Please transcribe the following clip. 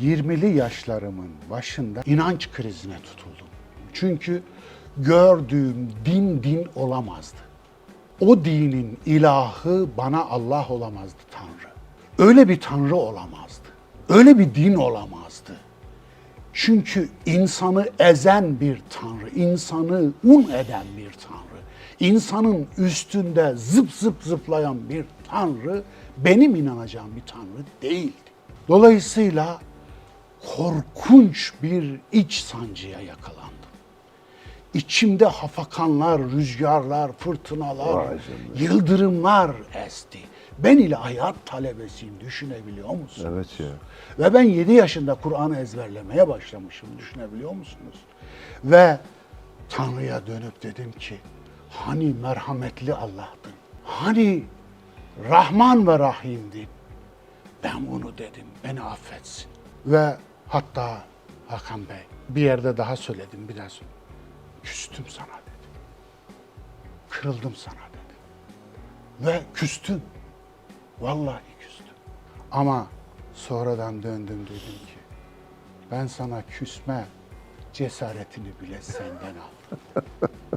20'li yaşlarımın başında inanç krizine tutuldum. Çünkü gördüğüm din din olamazdı. O dinin ilahı bana Allah olamazdı Tanrı. Öyle bir Tanrı olamazdı. Öyle bir din olamazdı. Çünkü insanı ezen bir Tanrı, insanı un eden bir Tanrı, insanın üstünde zıp zıp zıplayan bir Tanrı benim inanacağım bir Tanrı değildi. Dolayısıyla korkunç bir iç sancıya yakalandım. İçimde hafakanlar, rüzgarlar, fırtınalar, Vay yıldırımlar esti. Ben ilahiyat talebesiyim düşünebiliyor musun? Evet ya. Ve ben 7 yaşında Kur'an'ı ezberlemeye başlamışım. Düşünebiliyor musunuz? Ve Tanrı'ya dönüp dedim ki hani merhametli Allah'tın? Hani Rahman ve Rahim'din? Ben bunu dedim. Beni affetsin. Ve hatta Hakan Bey bir yerde daha söyledim bir daha söyledim. Küstüm sana dedim. Kırıldım sana dedim. Ve küstüm. Vallahi küstüm. Ama sonradan döndüm dedim ki ben sana küsme cesaretini bile senden aldım.